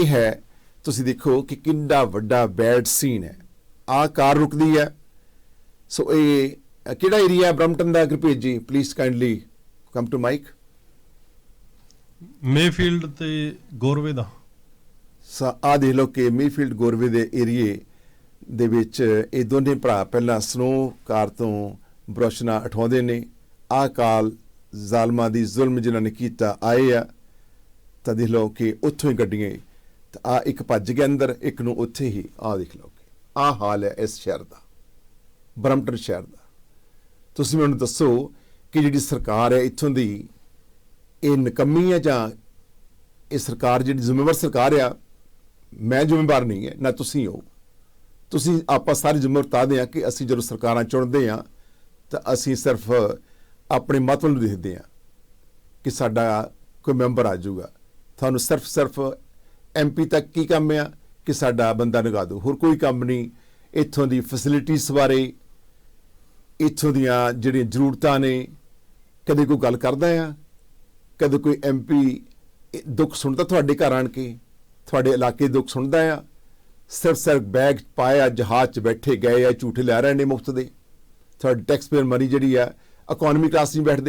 ਇਹ ਹੈ ਤੁਸੀਂ ਦੇਖੋ ਕਿ ਕਿੰਨਾ ਵੱਡਾ ਬੈਡ ਸੀਨ ਹੈ। ਆ ਕਾਰ ਰੁਕਦੀ ਹੈ। ਸੋ ਇਹ ਕਿਹੜਾ area Brampton the Gurpreet ji? Please kindly come to mic Mayfield ਤੇ ਗੋਰਵੇ ਦਾ। ਆ ਦੇਖ ਲਓ ਕਿ ਮੀਫੀਲਡ ਗੋਰਵੇ ਦੇ ਏਰੀਏ ਦੇ ਵਿੱਚ ਇਹ ਦੋਨੇ ਭਰਾ ਪਹਿਲਾਂ ਸਨੋ ਕਾਰ ਤੋਂ ਬਰੋਸ਼ਨਾ ਉਠਾਉਂਦੇ ਨੇ। ਆ ਕਾਲ ਜ਼ਾਲਮਾਂ ਦੀ ਜ਼ੁਲਮ ਜਿਨ੍ਹਾਂ ਨੇ ਕੀਤਾ ਆਏ ਆ। ਤਾਂ ਦੇਖ ਲਓ ਕਿ ਉੱਥੋਂ ਹੀ ਗੱਡੀਆਂ ਆ ਇੱਕ ਭੱਜ ਗਿਆ ਅੰਦਰ, ਇੱਕ ਨੂੰ ਉੱਥੇ ਹੀ ਆ ਦੇਖ ਲਓਗੇ ਕਿ ਆ ਹਾਲ ਹੈ ਇਸ ਸ਼ਹਿਰ ਦਾ ਬਰਮਟਨ ਸ਼ਹਿਰ ਦਾ। ਤੁਸੀਂ ਮੈਨੂੰ ਦੱਸੋ ਕਿ ਜਿਹੜੀ ਸਰਕਾਰ ਹੈ ਇੱਥੋਂ ਦੀ, ਇਹ ਨਕਮੀ ਹੈ ਜਾਂ ਇਹ ਸਰਕਾਰ ਜਿਹੜੀ ਜ਼ਿੰਮੇਵਾਰ ਸਰਕਾਰ ਆ? ਮੈਂ ਜ਼ਿੰਮੇਵਾਰ ਨਹੀਂ ਹੈ, ਨਾ ਤੁਸੀਂ ਹੋ। ਤੁਸੀਂ ਆਪਾਂ ਸਾਰੀ ਜ਼ਿੰਮੇਵਾਰ ਤਾਦੇ ਆ ਕਿ ਅਸੀਂ ਜਦੋਂ ਸਰਕਾਰਾਂ ਚੁਣਦੇ ਆ ਤਾਂ ਅਸੀਂ ਸਿਰਫ ਆਪਣੇ ਮਤ ਨੂੰ ਦੇਖਦੇ ਆ ਕਿ ਸਾਡਾ ਕੋਈ ਮੈਂਬਰ ਆ ਜਾਊਗਾ। ਤੁਹਾਨੂੰ ਸਿਰਫ ਸਿਰਫ ਐਮਪੀ ਤੱਕ ਕੀ ਕੰਮ ਆ? ਕਿ ਸਾਡਾ ਬੰਦਾ ਨਗਾ ਦਿਓ ਹੋਰ ਕੋਈ ਕੰਮ ਨਹੀਂ। ਇੱਥੋਂ ਦੀ ਫੈਸਿਲਿਟੀਆਂ ਬਾਰੇ, ਇੱਥੋਂ ਦੀਆਂ ਜਿਹੜੀਆਂ ਜ਼ਰੂਰਤਾਂ ਨੇ, ਕਦੇ ਕੋਈ ਗੱਲ ਕਰਦਾ ਆ? ਕਦੇ ਕੋਈ ਐਮਪੀ ਦੁੱਖ ਸੁਣਦਾ ਤੁਹਾਡੇ ਘਰ ਆਣ ਕੇ? ਤੁਹਾਡੇ ਇਲਾਕੇ ਦੁੱਖ ਸੁਣਦਾ ਆ? ਸਿਰਫ ਸਿਰਫ ਬੈਗ ਪਾਇਆ, ਜਹਾਜ਼ 'ਚ ਬੈਠੇ ਗਏ ਆ, ਝੂਠੇ ਲੈ ਰਹੇ ਨੇ ਮੁਫਤ ਦੇ। ਤੁਹਾਡੀ ਟੈਕਸ ਪੇਅਰ ਮਨੀ ਜਿਹੜੀ ਆ ਇਕਨੋਮੀ ਕਲਾਸ ਨਹੀਂ ਬੈਠਦੇ।